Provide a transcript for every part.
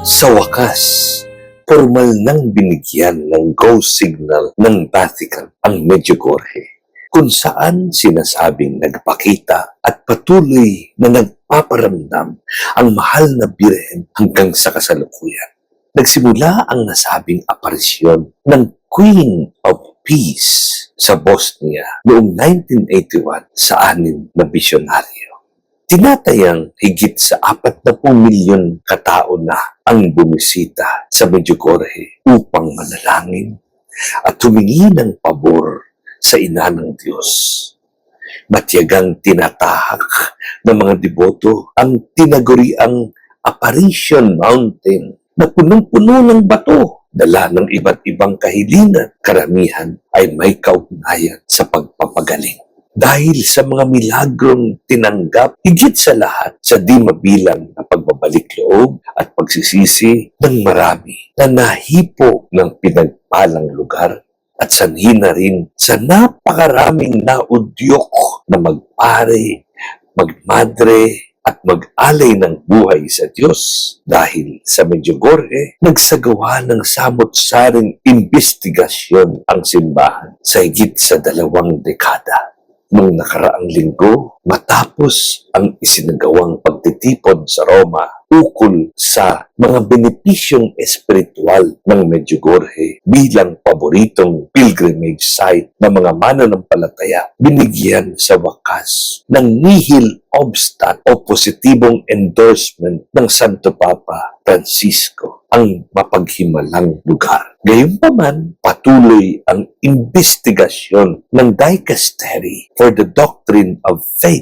Sa wakas, formal nang binigyan ng go signal ng Vatican ang Medjugorje, kung saan sinasabing nagpakita at patuloy na nagpaparamdam ang mahal na birhen hanggang sa kasalukuyan. Nagsimula ang nasabing aparisyon ng Queen of Peace sa Bosnia noong 1981 sa anim na bisyonaryo. Tinatayang higit sa 40 milyon katao na ang bumisita sa Medjugorje upang manalangin at humingi ng pabor sa ina ng Diyos. Matyagang tinatahak ng mga deboto ang tinaguriang Apparition Mountain na punong-puno ng bato, dala ng iba't ibang kahilingan. Karamihan ay may kaugnayan sa pagpapagaling dahil sa mga milagrong tinanggap, higit sa lahat sa di mabilang na pagbabalik loob at pagsisisi ng marami na nahipo ng pinagpalang lugar at sanhi na rin sa napakaraming naudyok na magpare, magmadre, at mag-alay ng buhay sa Diyos. Dahil sa Medjugorje, nagsagawa ng samot-saring investigasyon ang simbahan sa higit sa dalawang dekada nung nakaraang linggo matapos ang isinagawang pagtitipon sa Roma ukol sa mga benepisyong espiritual ng Medjugorje bilang paboritong pilgrimage site ng mga mananampalataya, binigyan sa wakas ng nihil obstat o positibong endorsement ng Santo Papa Francisco ang mapaghimalang lugar. Gayunpaman, patuloy ang investigasyon ng Dicastery for the Doctrine of Faith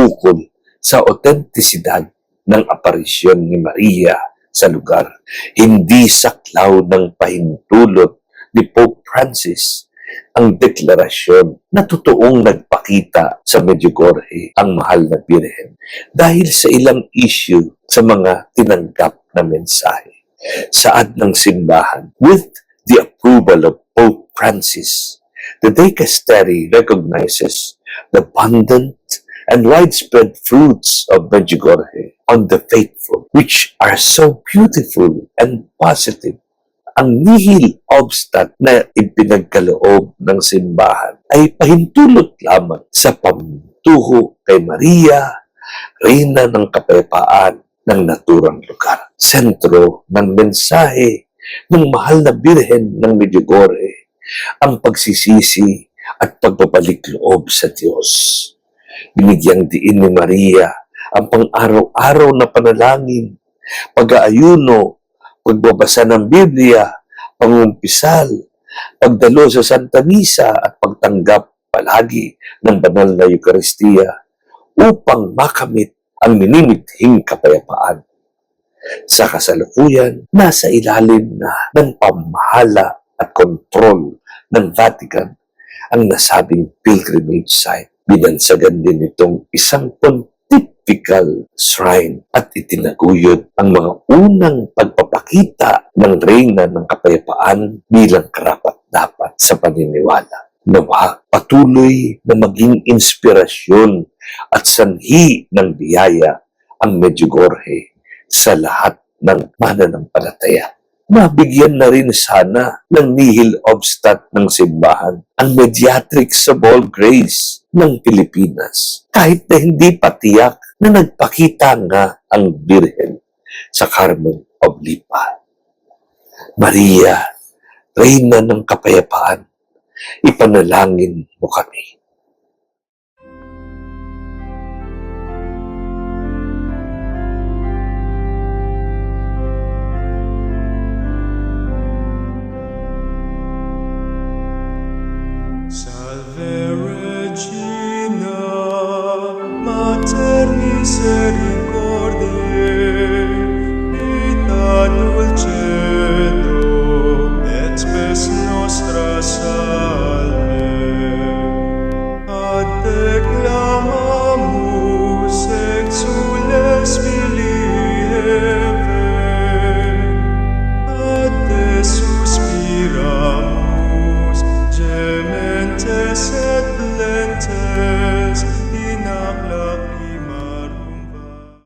ukol sa otentisidad ng aparisyon ni Maria sa lugar. Hindi saklaw ng pahintulot ni Pope Francis ang deklarasyon na totoong nagpakita sa Medjugorje ang mahal na Birhen dahil sa ilang issue sa mga tinanggap na mensahe. Saad ng simbahan, with the approval of Pope Francis, the Dicastery recognizes the abundant and widespread fruits of Medjugorje on the faithful, which are so beautiful and positive. Ang nihil obstat na ipinagkaloob ng simbahan ay pahintulot lamang sa pamtuho kay Maria, Reyna ng Kapayapaan ng naturang lugar. Sentro ng mensahe ng mahal na Birhen ng Medjugorje ang pagsisisi at pagbabalik loob sa Diyos. Binigyang diin ni Maria ang pang-araw-araw na panalangin, pag-aayuno, pagbabasa ng Biblia, pangumpisal, pagdalo sa Santa Misa at pagtanggap palagi ng banal na Eukaristiya upang makamit ang minimithing kapayapaan. Sa kasalukuyan, nasa ilalim na ng pamahala at kontrol ng Vatican ang nasabing pilgrimage site. Binansagan din itong isang pontifical shrine at itinaguyod ang mga unang pagpapakita ng reyna ng kapayapaan bilang karapat-dapat sa paniniwala. Nawa patuloy na maging inspirasyon at sanhi ng biyaya ang Medjugorje sa lahat ng mananampalataya mabigyan na rin sana ng nihil obstat ng simbahan ang mediatrix of all grace ng Pilipinas. Kahit na hindi patiyak na nagpakita nga ang Birhen sa Carmen of Lipa. Maria, Reyna ng Kapayapaan, ipanalangin mo kami. sunset.